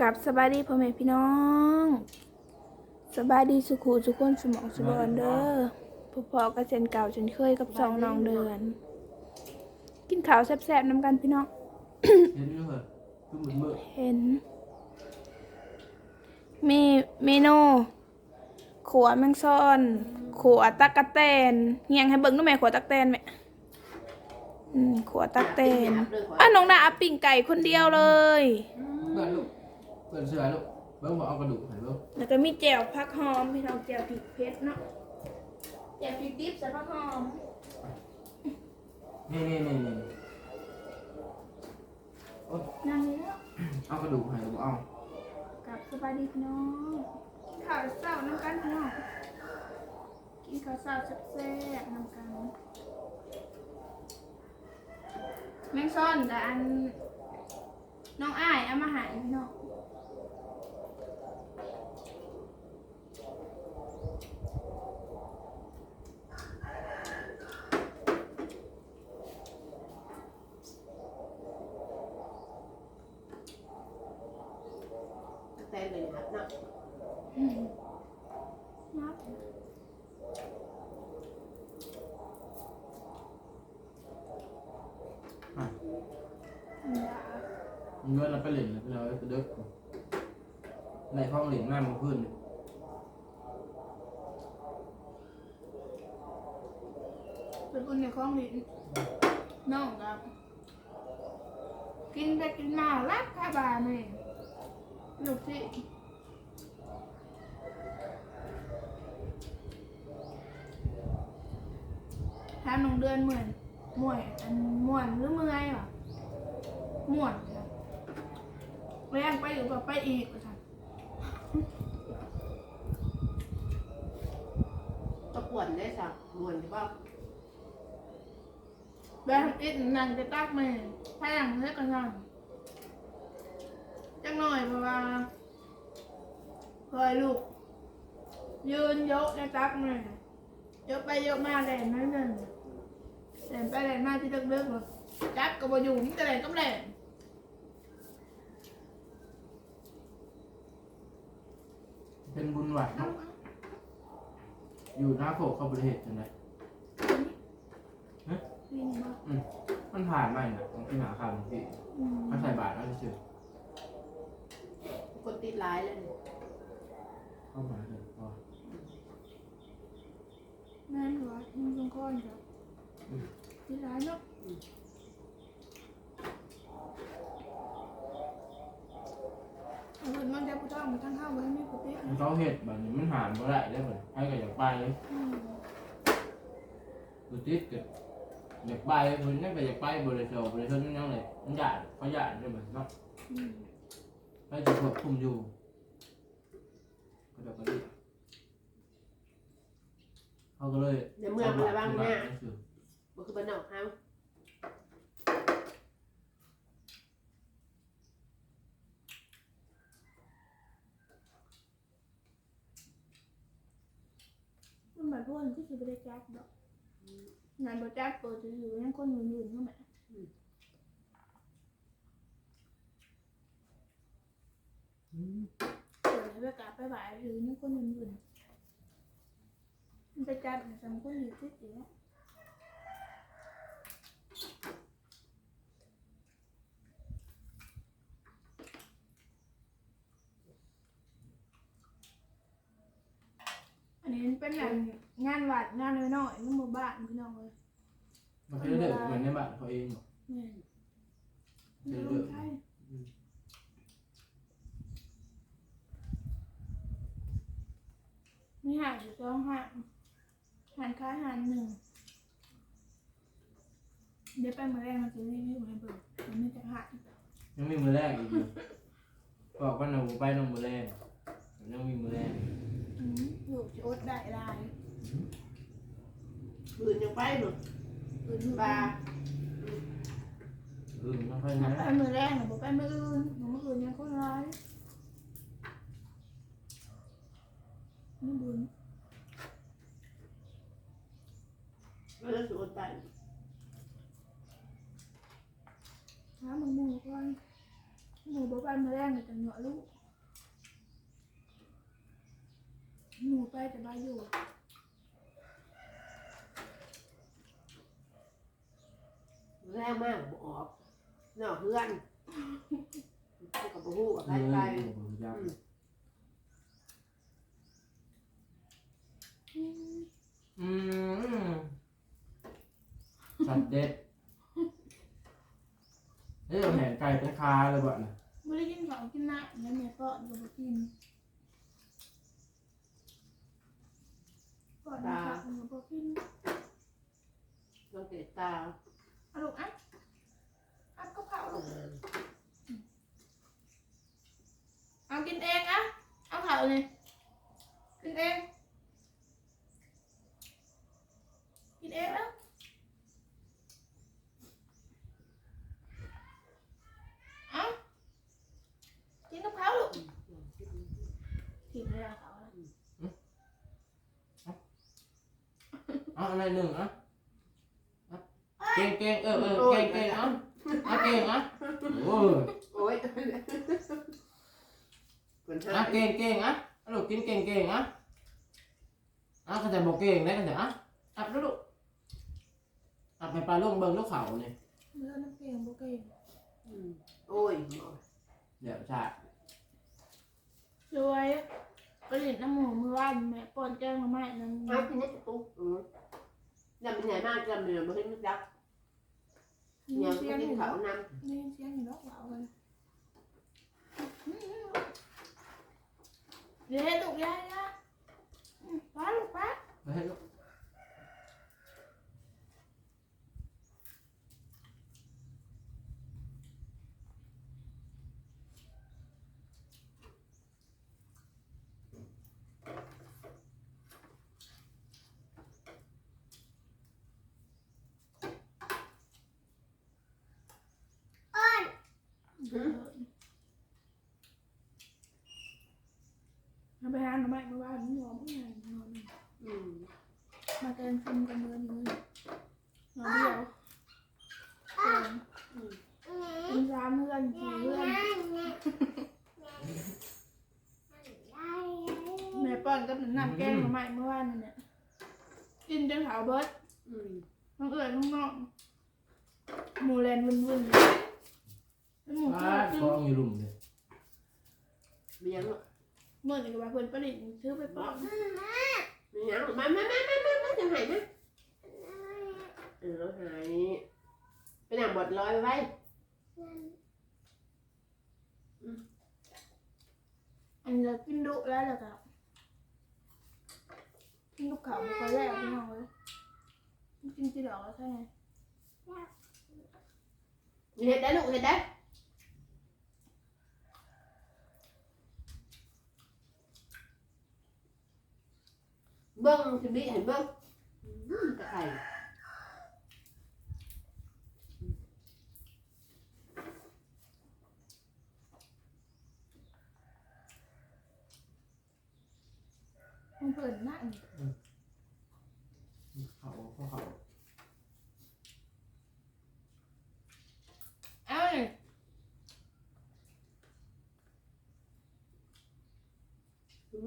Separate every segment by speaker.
Speaker 1: กับสบายดีพ่อแม่พี่น้อง สบายดีสุขูสุขคนสมองสบอนเด้อพอพอๆกับเซนเก่าฉันเคยกับสองน้องเดือน กินข้าวแซ่บๆน้ำกันพี่น้อง
Speaker 2: เห็นเหรอคือเหมือนเมื่อ
Speaker 1: เห็น มีเมนูขัวแมงซอนขัวตักกะแตนเฮียงให้เบิ่งดูแม่ขัวตักแตนแม่อืมขัวตักแตนอะน้องนาอับปิ่งไก่คนเดียวเลย
Speaker 2: ลูก ปิดเสือลูกเบิ้งบอกเอากระดูกใส่เบิ้ง
Speaker 1: แล้วก็มีแจ่วผักหอมพี่น้องแจ่วพริกเผ็ดเนาะแจ่วพริกดิบใส่ผักหอม
Speaker 2: นี่นี่นี่นี่โอ๊ย
Speaker 1: นั่งนี่แล้ว
Speaker 2: เอากระดูกใส่ลูกเอา
Speaker 1: กับสบายดีพี่น้องกินข้าวเช้าน้ำกันพี่น้องกินข้าวเช้าแซ่บๆน้ำกันแมงซ่อนกับอันน้องอ้ายเอามาใหายพี่น้อง
Speaker 3: แต่เลยครับเนาะ
Speaker 1: อืมนับ
Speaker 2: อะ
Speaker 1: อืมด่า
Speaker 2: เงินเราไปเหรียญเราไปเด็กในห้องเหรียญหน้ามันพื้น
Speaker 1: เป็นคนในคลองลิ้นน้องครับกินไปกินมาลักข้าบานี่ลูกที่ามน้องเดือนเหมือนม่วยอันม่วนหรือเมื่อยหรอม่วนจ้ะแรงไปอยู่กับไปอีกจ้ะ
Speaker 3: ก็ปวดได้สักมวนที่ว่า
Speaker 1: แบบอิดนั่งจะตักแม่พายังเล็กกันยังจังหน่อยเพราะว่าเคยลูก ยืนยกในตักแม่ยกไปยกมาแดนนั่นนึง แดนไปแดนมาที่เลิกๆเลยจับก็บ่อยู่นี่แต่แดนก็แดน
Speaker 2: เป็นบุญหวัดเนาะอยู่หน้าโขกเข้าประเทศจังไง
Speaker 1: วิ่งมา
Speaker 2: อืมมันผ่านไปนะต้องไปหาข่าวที่
Speaker 1: อืม
Speaker 2: เขาใส่บาตรแล้วเฉย
Speaker 3: คนติดร้ายแล้วเนี่ย
Speaker 2: ๆเข้ามาเลยพอ
Speaker 1: แม่นเหรอมึงต้องก้อนจ้ะที่ร้านเนาะเอาเงินมันจะพูดต้องมาทั้งข้าวไว้ไม่ปกติ
Speaker 2: มันเขาเห็ดแบบนี้มันหานบ่ได้ได้เหมือนให้ก็อยากไป
Speaker 1: อืม
Speaker 2: ดูติดเกิดอยากไปเพิ่นนั่นก็อยากไปบริษัทบริษัทนั่นยังเลยมันหยาดเขาหยาดได้เหมือนเนาะ
Speaker 1: อืม
Speaker 2: ให้จะควบคุมอยู่ก็เดี๋ยวก็ดีเขาก็เลย
Speaker 3: ในเมืองอะไรบ้างเนี่ย
Speaker 2: สื่อ
Speaker 3: มันคือบ้านนอกเฮา
Speaker 1: มันแบบพวกที่คือไปได้แจ็คดอกงานบอแจ็คเปิดจะอยู่ยังคนยืนยืนเข้ามาเปิดให้ไปกราบไปไหว้หรือยังคนยืนยืนมันไปจัดสามคนอยู่ที่เสีย อันนี้เป็นงานงานวัดงานน้อยๆในหมู่บ้านพี่น้องเลย
Speaker 2: มันก็จะเดือดเหมือนในบ้านเขาเองบอก
Speaker 1: แม่น
Speaker 2: เดื
Speaker 1: ไม่
Speaker 2: อด
Speaker 1: รู้
Speaker 2: เดือด
Speaker 1: ใช่มีหานอยู่สองหานหานค้ายหานหนึ่ง เดี๋ยวไปเมื่อแรกมันจะรีวิวให้เบิ่งมันไม่จะหาน
Speaker 2: ยังมีมือแรกอีกอยู่บอกว่าหนูไปน้องมือแรกยังมีมือแรก
Speaker 1: อืมลูกจะอดได้หลาย
Speaker 3: ปืนยังไปหนุน
Speaker 1: อื่นอยู่
Speaker 3: ปลา
Speaker 2: อืมไม่ค่อย
Speaker 1: ถ้า
Speaker 2: นะ
Speaker 1: ไปเมื่อแรกน่ะบอกไปเมื่ออื่นเมื่ออื่นยังคนร้ายนี่บุญ
Speaker 3: แล้วจะสูดไป
Speaker 1: หาหมูหมูก่อ นหมูบอกไปเมื่อแรกเนี่ยจังเหงาะลูกหนูไปแต่บ้านอยู่
Speaker 3: แรงมากบ่ออกนอกเพื่อนกับบ่ฮู้กับใครไป
Speaker 2: ยับ
Speaker 3: อืม
Speaker 2: อืมสัตว์เด็ดเฮ้ยเอาแหนไก่เป็นคาเลยบ่น่ะ
Speaker 1: ไม่ได้กินข องกินน้ำแล้วแม่ก็ก็บ่กินก่อนนะครับมันก็บ่กิน
Speaker 3: ลองเกตตา
Speaker 1: เอาลูกอะอะก็เผา
Speaker 3: เอ
Speaker 1: ลูก
Speaker 3: อ
Speaker 1: เอากินเองอะเอาเผาเลยกินเองกินเองแล้วเอากินกับเขาลูกถีบเลยเอาเขาแล้ว
Speaker 2: เอาอะไรหนึ่งอะอะเก่งเก่งเออเออเก่งเก่งเอะอะเก่งอะโอ้ย
Speaker 3: โอ้ยคน
Speaker 2: อะ
Speaker 3: หา
Speaker 2: เก่งเก่งอะเอาลูกกินเก่งเก่งอะอะก็จะบอกเก่งได้กันเถอะอะอับลูกลูกอับไปปลาลูกเบิ่งลูกเขาเนี่ย
Speaker 1: เมื่อน้ำเก่งบ่เก่ง
Speaker 3: อืมโอ้ยหมอ
Speaker 2: เดี๋ยวชา
Speaker 1: รวยกระดิ่งน้ำหมูมือว่านแม่ป้อนแกงมาใหม่นั่น
Speaker 3: เอาที่นี่ตุ๊กอืม ยำเป็นใหญ่มากยำเหนือบ่เห็นนึกยัก
Speaker 1: นี่
Speaker 3: ยำ
Speaker 1: เสี
Speaker 3: ก็
Speaker 1: ยงอ
Speaker 3: กิน
Speaker 1: ยู่
Speaker 3: เขา
Speaker 1: เนาะ
Speaker 3: วน
Speaker 1: นี่เสียงอยู่เนาะเอาเลยเดี๋ยวลูกยายนะอืมป้าลูกป้า
Speaker 2: ไปให้ลูก
Speaker 1: เอาไปหาหน่อไม้มาว่าหนูยอมผู้ ใหญ่นอน
Speaker 3: อืม
Speaker 1: มาเดินชมกันเดินอยู่นอนเดียวเดิน
Speaker 3: อืม
Speaker 1: เป็นสามเพื่อนสี่เพื่อนแม่ป้อนกับน้ำแกงหน่อไม้เมื่อวานนั่นเนี่ยกินจนขาวเบิด
Speaker 3: อืม
Speaker 1: น้องเอ๋ยน้องนองหมูแลนวุ่นวุ่นแล้วหมู
Speaker 2: ป
Speaker 1: ก็
Speaker 2: ลา
Speaker 1: ขึ้น
Speaker 2: กองอยู่หลุมเลย
Speaker 3: มีหยังลูก
Speaker 1: เมื่อไหร่ก็ว่าเพิ่นผลิตซื้อไปป้อน
Speaker 3: มีหยังลูกมามามามามามาจะหายนะเออเราหายไปนั่งบดลอยไว้
Speaker 1: อันนี้เรากินดุแล้วแล้วก็กินกับข้าวคอยแรกพี่น้องเลยกินจีดอกแล้วใช่ไง
Speaker 3: เห็ดได้ลูกเห็ดได้ เบิ้งจะมีเห็นเบิ้งอืมตะไคร้
Speaker 1: มันเปิดหน้าอีก
Speaker 2: เขาเขาเขา
Speaker 1: เอ้ย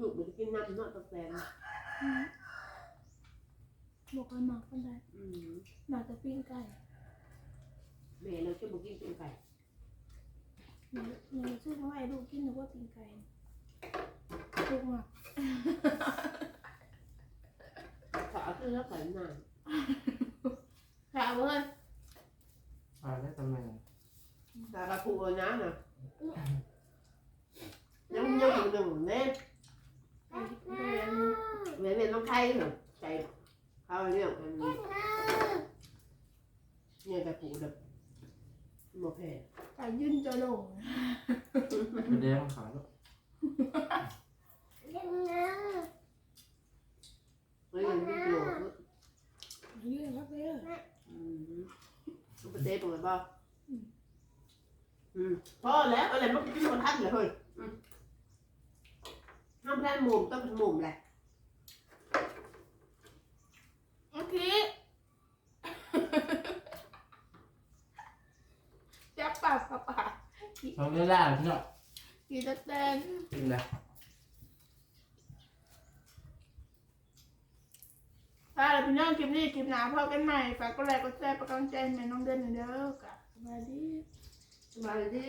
Speaker 3: ลูกมันจะกินน้ำเนาะตะแกรง
Speaker 1: บอกไปหมักกันได้
Speaker 3: อืม
Speaker 1: หมักแต่ปิ้งไก่
Speaker 3: แม่เราจะบอกกินเป็นไก่
Speaker 1: หนูหนูซื้อมาไว้ลูกกินหรือว่าปิ้งไก่ลูกหมัก
Speaker 3: ขอคือแล้วไก่นาน
Speaker 1: ข่าวเว้ย
Speaker 2: ปลาได้ตำแหน่ง
Speaker 3: ตากระพูนะน่ะยังยังอยู่หนึ่งเน่ แม่แม่ต้องไทยเหรอใจเขาเรื่องอันนี้เนี่ยกระพูแบบโมเพ
Speaker 1: ไก่ยื่นจะลง
Speaker 2: ไปแดงขาลูก
Speaker 3: เฮ้ยมันไม่โกรธ
Speaker 1: ยื่นครับเด้อ
Speaker 3: อืมลูกเต้ปุ๋ยบ่อืมพอแล้วอะไรมันกินคนทันเลยเฮ้ยห้ามแพนมุมต้องเป็นมุมแหละ
Speaker 1: โอเคจับปากปากปาก
Speaker 2: ทำได้ล่าพี่เนาะ
Speaker 1: กี่ตะแตน
Speaker 2: กินเลย
Speaker 1: ถ้าเราพี่น้องคลิปนี้คลิปหนาพอกันใหม่ฝากกดไลค์กดแชร์ประกังใจให้แม่น้องเดินหน่อยเด้อกะสวัสดี
Speaker 3: สบายดี